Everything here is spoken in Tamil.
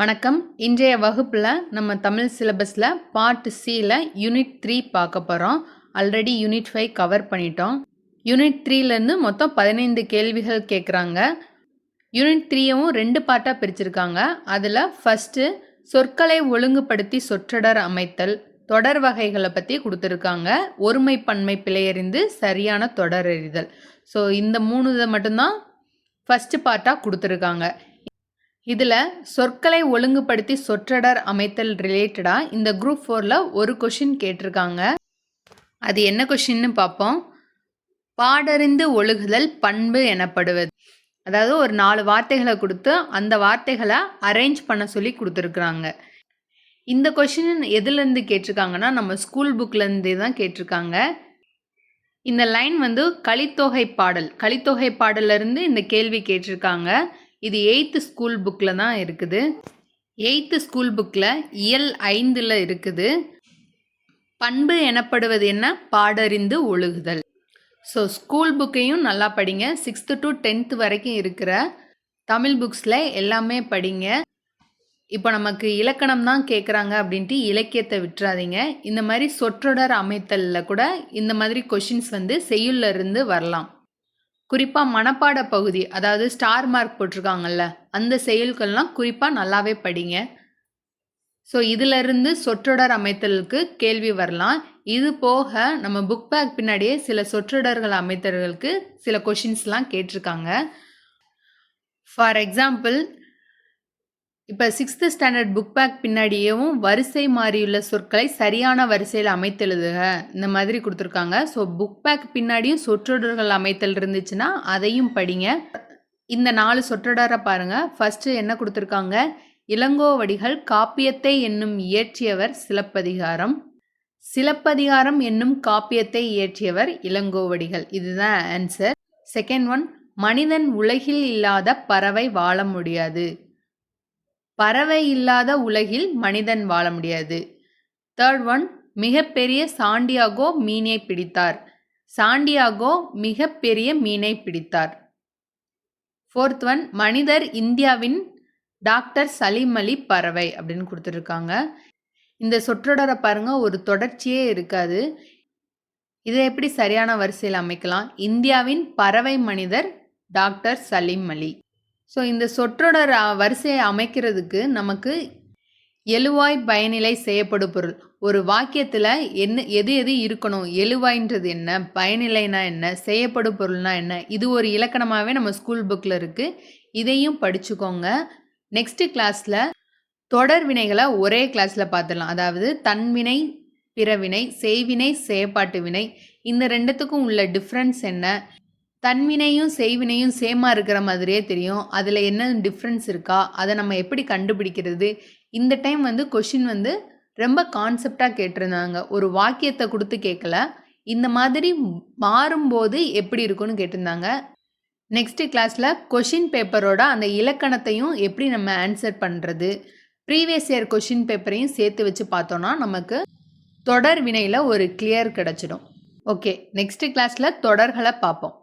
வணக்கம். இன்றைய வகுப்பில் நம்ம தமிழ் சிலபஸில் பார்ட் சியில் யூனிட் த்ரீ பார்க்க போகிறோம் ஆல்ரெடி யூனிட் ஃபைவ் கவர் பண்ணிட்டோம். யூனிட் த்ரீலேருந்து மொத்தம் பதினைந்து கேள்விகள் கேட்குறாங்க யூனிட் த்ரீயவும் ரெண்டு பார்ட்டாக பிரிச்சிருக்காங்க. அதில் ஃபஸ்ட்டு சொற்களை ஒழுங்குபடுத்தி சொற்றொடர் அமைத்தல் தொடர் வகைகளை பற்றி கொடுத்துருக்காங்க. ஒருமை பன்மை பிழையறிந்து சரியான தொடர் எறிதல். ஸோ இந்த மூணு இதை மட்டும்தான் ஃபஸ்ட்டு பார்ட்டாக கொடுத்துருக்காங்க. இதில் சொற்களை ஒழுங்குபடுத்தி சொற்றடர் அமைத்தல் ரிலேட்டடாக இந்த குரூப் ஃபோரில் ஒரு கொஷின் கேட்டிருக்காங்க. அது என்ன கொஷின்னு பார்ப்போம் பாடறிந்து ஒழுகுதல் பண்பு எனப்படுவது. அதாவது ஒரு நாலு வார்த்தைகளை கொடுத்து அந்த வார்த்தைகளை அரேஞ்ச் பண்ண சொல்லி கொடுத்துருக்குறாங்க. இந்த கொஷின் எதுலேருந்து கேட்டிருக்காங்கன்னா நம்ம ஸ்கூல் புக்லேருந்தே தான் கேட்டிருக்காங்க. இந்த லைன் வந்து கலித்தொகை பாடல். கலித்தொகை பாடலேருந்து இந்த கேள்வி கேட்டிருக்காங்க. இது எயித்து ஸ்கூல் புக்கில் தான் இருக்குது. எயித்து ஸ்கூல் புக்கில் இயல் ஐந்தில் இருக்குது. பண்பு எனப்படுவது என்ன? பாடறிந்து ஒழுகுதல். ஸோ ஸ்கூல் புக்கையும் நல்லா படிங்க. சிக்ஸ்த்து டு டென்த்து வரைக்கும் இருக்கிற தமிழ் புக்ஸில் எல்லாமே படிங்க. இப்போ நமக்கு இலக்கணம் தான் கேட்குறாங்க அப்படின்ட்டு இலக்கியத்தை விட்டுறாதீங்க. இந்த மாதிரி சொற்றொடர் அமைத்தலில் கூட இந்த மாதிரி கொஷின்ஸ் வந்து செய்யுள்ளிருந்து வரலாம். குறிப்பாக மனப்பாட பகுதி அதாவது ஸ்டார் மார்க் போட்டிருக்காங்கல்ல அந்த செயல்கள்லாம் குறிப்பாக நல்லாவே படிங்க. ஸோ இதிலிருந்து சொற்றொடர் அமைத்தலுக்கு கேள்வி வரலாம். இது போக நம்ம புக் பேக் பின்னாடியே சில சொற்றொடர்கள் அமைத்தல்களுக்கு சில கொஷின்ஸ்லாம் கேட்டிருக்காங்க. ஃபார் எக்ஸாம்பிள் இப்போ சிக்ஸ்த்து ஸ்டாண்டர்ட் புக் பேக் பின்னாடியேவும் வரிசை மாறியுள்ள சொற்களை சரியான வரிசையில் அமைத்தெழுதுக. இந்த மாதிரி கொடுத்துருக்காங்க. ஸோ புக் பேக் பின்னாடியும் சொற்றொடர்கள் அமைத்தல் இருந்துச்சுன்னா அதையும் படிங்க. இந்த நாலு சொற்றொடரை பாருங்கள் ஃபஸ்ட்டு என்ன கொடுத்துருக்காங்க? இளங்கோவடிகள் காப்பியத்தை என்னும் இயற்றியவர் சிலப்பதிகாரம். சிலப்பதிகாரம் என்னும் காப்பியத்தை இயற்றியவர் இளங்கோவடிகள் இதுதான் ஆன்சர் செகண்ட் ஒன் மனிதன் உலகில் இல்லாத பறவை வாழ முடியாது. பறவை இல்லாத உலகில் மனிதன் வாழ முடியாது. தேர்ட் ஒன் மிகப்பெரிய சாண்டியாகோ மீனை பிடித்தார். சாண்டியாகோ மிகப்பெரிய மீனை பிடித்தார். ஃபோர்த் ஒன் மனிதர் இந்தியாவின் டாக்டர் சலீம் அலி பறவை அப்படின்னு கொடுத்துருக்காங்க. இந்த சொற்றொடரை பாருங்க ஒரு தொடர்ச்சியே இருக்காது. இதை எப்படி சரியான வரிசையில் அமைக்கலாம்? இந்தியாவின் பறவை மனிதர் டாக்டர் சலீம் அலி. ஸோ இந்த சொற்றொடர் வரிசையை அமைக்கிறதுக்கு நமக்கு எழுவாய் பயனிலை செய்யப்படும் பொருள். ஒரு வாக்கியத்தில் என்ன எது எது இருக்கணும் எழுவாய்ன்றது என்ன பயனிலைனா என்ன செய்யப்படும் பொருள்னா என்ன இது ஒரு இலக்கணமாகவே நம்ம ஸ்கூல் புக்கில் இருக்குது இதையும் படிச்சுக்கோங்க. நெக்ஸ்ட்டு கிளாஸில் தொடர் வினைகளை ஒரே கிளாஸில் பார்த்துடலாம். அதாவது தன்வினை பிறவினை செய்வினை செயப்பாட்டு வினை. இந்த ரெண்டுத்துக்கும் உள்ள டிஃப்ரென்ஸ் என்ன? தன்வினையும் செய்வினையும் சேமாக இருக்கிற மாதிரியே தெரியும். அதில் என்ன டிஃப்ரென்ஸ் இருக்கா? அதை நம்ம எப்படி கண்டுபிடிக்கிறது? இந்த டைம் வந்து கொஷின் வந்து ரொம்ப கான்செப்டாக கேட்டிருந்தாங்க. ஒரு வாக்கியத்தை கொடுத்து கேட்கல. இந்த மாதிரி மாறும்போது எப்படி இருக்கும்னு கேட்டிருந்தாங்க. நெக்ஸ்ட்டு கிளாஸில் கொஷின் பேப்பரோட அந்த இலக்கணத்தையும் எப்படி நம்ம ஆன்சர் பண்ணுறது ப்ரீவியஸ் இயர் கொஷின் பேப்பரையும் சேர்த்து வச்சு பார்த்தோன்னா நமக்கு தொடர் வினையில் ஒரு கிளியர் கிடச்சிடும். ஓகே நெக்ஸ்ட்டு கிளாஸில் தொடர்களை பார்ப்போம்.